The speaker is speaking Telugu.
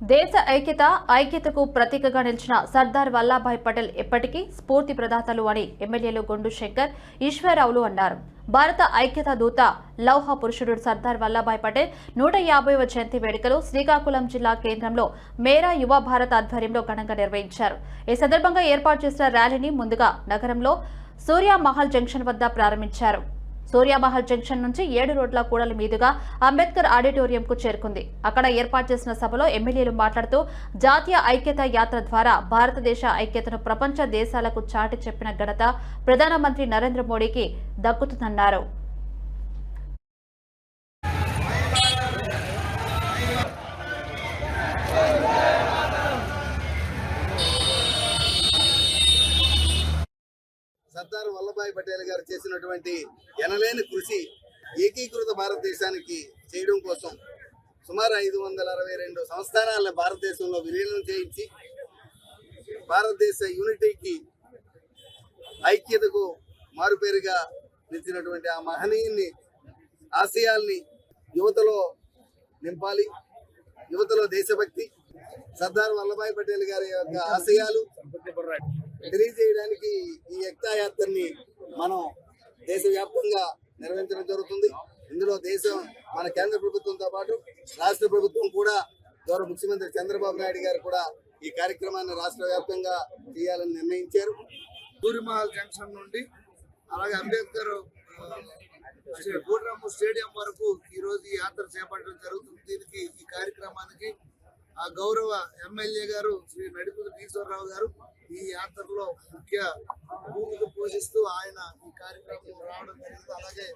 దేశ ఐక్యత ఐక్యతకు ప్రతీకగా నిలిచిన సర్దార్ వల్లాభాయ్ పటేల్ ఎప్పటికీ స్ఫూర్తి ప్రదాతలు అని ఎమ్మెల్యేలు గొండు శంకర్ ఈశ్వరరావులు అన్నారు. భారత ఐక్యత దూత లౌహ పురుషుడు సర్దార్ వల్లభాయ్ పటేల్ నూట యాభైవ జయంతి వేడుకలు శ్రీకాకుళం జిల్లా కేంద్రంలో మేరా యువ భారత్ ఆధ్వర్యంలో ఘనంగా నిర్వహించారు. ఈ సందర్భంగా ఏర్పాటు చేసిన ర్యాలీని ముందుగా నగరంలో సూర్యామహల్ జంక్షన్ వద్ద ప్రారంభించారు. సూర్యామహల్ జంక్షన్ నుంచి ఏడు రోడ్ల కూడలి మీదుగా అంబేద్కర్ ఆడిటోరియంకు చేరుకుంది. అక్కడ ఏర్పాటు చేసిన సభలో ఎమ్మెల్యేలు మాట్లాడుతూ జాతీయ ఐక్యత యాత్ర ద్వారా భారతదేశ ఐక్యతను ప్రపంచ దేశాలకు చాటి చెప్పిన ఘనత ప్రధానమంత్రి నరేంద్ర మోడీకి దక్కుతుందన్నారు. సర్దార్ వల్లభాయ్ పటేల్ గారు చేసినటువంటి ఎనలేని కృషి ఏకీకృత భారతదేశానికి చేయడం కోసం సుమారు ఐదు వందల అరవై రెండు సంస్థానాలను భారతదేశంలో విలీనం చేయించి భారతదేశ యూనిటీకి ఐక్యతకు మారుపేరుగా నిలిచినటువంటి ఆ మహనీయుని ఆశయాల్ని యువతలో నింపాలి. యువతలో దేశభక్తి. సర్దార్ వల్లభాయ్ పటేల్ గారి యొక్క ఆశయాలు తెలియజేయడానికి ఈ పాదయాత్రని మనం దేశవ్యాప్తంగా నిర్వహించడం జరుగుతుంది. ఇందులో దేశం మన కేంద్ర ప్రభుత్వంతో పాటు రాష్ట్ర ప్రభుత్వం కూడా గౌరవ ముఖ్యమంత్రి చంద్రబాబు నాయుడు గారు కూడా ఈ కార్యక్రమాన్ని రాష్ట్ర వ్యాప్తంగా చేయాలని నిర్ణయించారు. సూర్యమహల్ జంక్షన్ నుండి అలాగే అంబేద్కర్ గూడరాము స్టేడియం వరకు ఈ రోజు ఈ యాత్ర చేపట్టడం జరుగుతుంది. దీనికి ఈ కార్యక్రమానికి ఆ గౌరవ ఎమ్మెల్యే గారు శ్రీ నడిపూరి ఈశ్వరరావు గారు ఈ యాత్రలో ముఖ్య భూమిక పోషిస్తూ ఆయన ఈ కార్యక్రమం రావడం జరిగింది. అలాగే